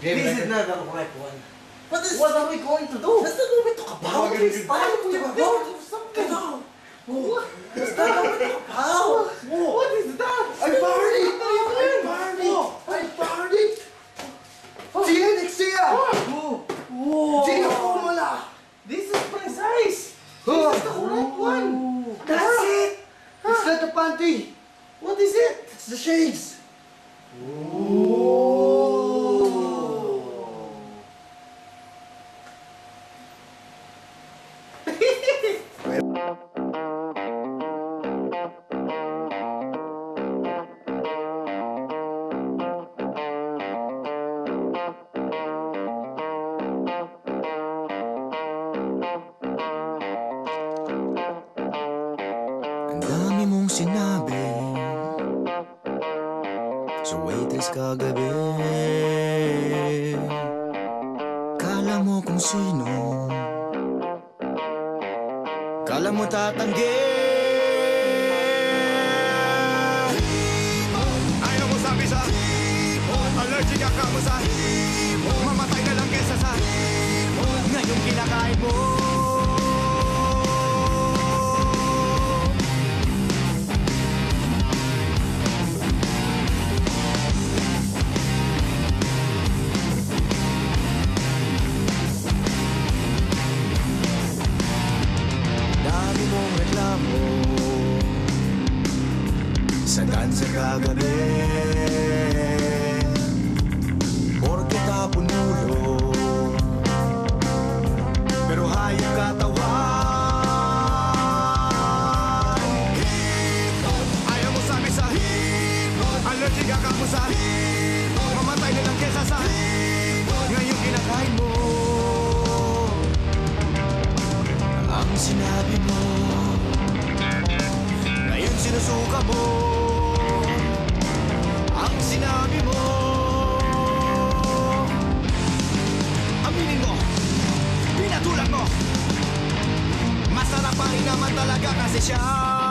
This is not the right one. What is What are we going to do? That's not what we talk about. What It's is time that? to talk about something. What? That's not what we talk about. What is that? I buried it. What are you? I buried it. I buried it. Tia, next year. Whoa. Tia, formula. This is precise. Oh. This is the correct one. That's it. It's not the panty. What is it? It's the shades. Ang sinabi. Sa waitress kagabi. Kala mo kung sino Kala mo tatanggi. Ayaw mo sabi sa Allergic ka mo sa Mamatay na lang kesa sa Ngayong kinakain mo reklamo Sa dancer kagabi Porke tapon ulo Pero hayop katawan mo Allergic ka mo sa Mamatay na lang kesa sa Ngayong kinakain mo. Sinabi mo sinusuka mo. Ang sinabi mo. Aminin mo. Pinatulan mo. Masarap pa rin naman talaga kasi siya